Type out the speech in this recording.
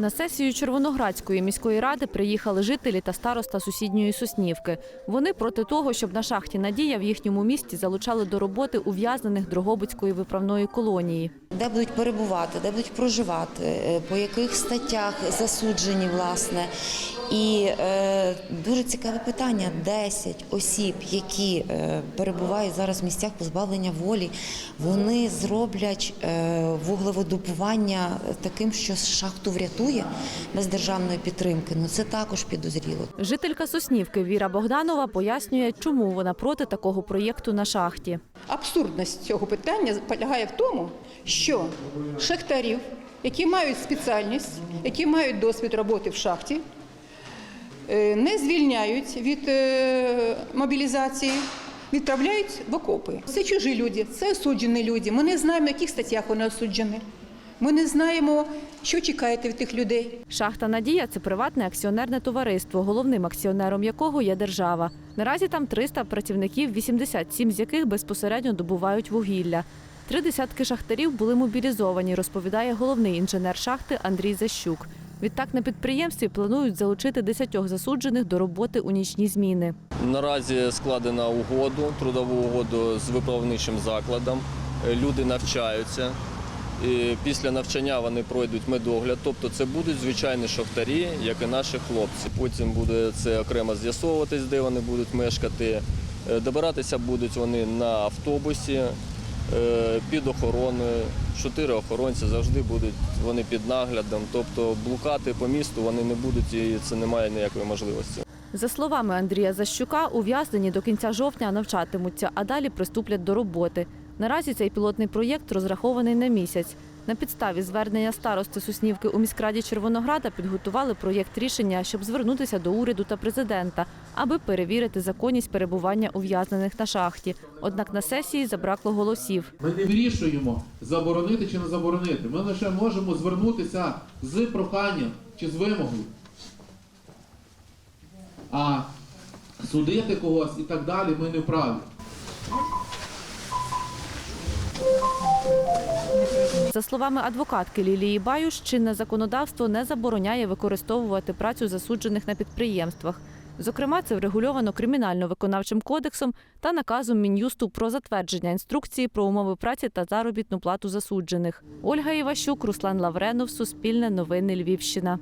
На сесію Червоноградської міської ради приїхали жителі та староста сусідньої Соснівки. Вони проти того, щоб на шахті Надія в їхньому місті залучали до роботи ув'язнених Дрогобицької виправної колонії. де будуть перебувати, де будуть проживати, е, по яких статтях засуджені, власне. І е, дуже цікаве питання: 10 осіб, які е, перебувають зараз в місцях позбавлення волі, вони зроблять е, вуглеводобування таким, що шахту врятує без державної підтримки. Ну це також підозріло. Жителька Соснівки Віра Богданова пояснює, чому вона проти такого проєкту на шахті. Абсурдність цього питання полягає в тому, що шахтарів, які мають спеціальність, які мають досвід роботи в шахті, не звільняють від е, мобілізації, відправляють в окопи. Це чужі люди, це осуджені люди. Ми не знаємо, на яких статтях вони осуджені. Ми не знаємо, що чекаєте від тих людей. Шахта Надія це приватне акціонерне товариство, головним акціонером якого є держава. Наразі там 300 працівників, 87 з яких безпосередньо добувають вугілля. Три десятки шахтарів були мобілізовані, розповідає головний інженер шахти Андрій Защук. Відтак на підприємстві планують залучити 10 засуджених до роботи у нічні зміни. Наразі складена угоду, трудову угоду з виправничим закладом. Е, Люди навчаються. І після навчання вони пройдуть медогляд, тобто це будуть звичайні шахтарі, як і наші хлопці. Потім буде це окремо з'ясовуватись, де вони будуть мешкати. Е, Добиратися будуть вони на автобусі е, під охороною. Чотири охоронці завжди будуть вони під наглядом. Тобто блукати по місту вони не будуть і це немає ніякої можливості. За словами Андрія Защука, ув'язнені до кінця жовтня навчатимуться, а далі приступлять до роботи. Наразі цей пілотний проєкт розрахований на місяць. На підставі звернення старости Соснівки у міськраді Червонограда підготували проєкт рішення, щоб звернутися до уряду та президента, аби перевірити законність перебування ув'язнених на шахті. Однак на сесії забракло голосів. Ми не вирішуємо, заборонити чи не заборонити. Ми лише можемо звернутися з проханням чи з вимогою. А судити когось і так далі ми не вправі. За словами адвокатки Лілії Баюш, чинне законодавство не забороняє використовувати працю засуджених на підприємствах. Зокрема, це врегульовано кримінально-виконавчим кодексом та наказом Мін'юсту про затвердження інструкції про умови праці та заробітну плату засуджених. Ольга Іващук, Руслан Лавренов, Суспільне новини Львівщина.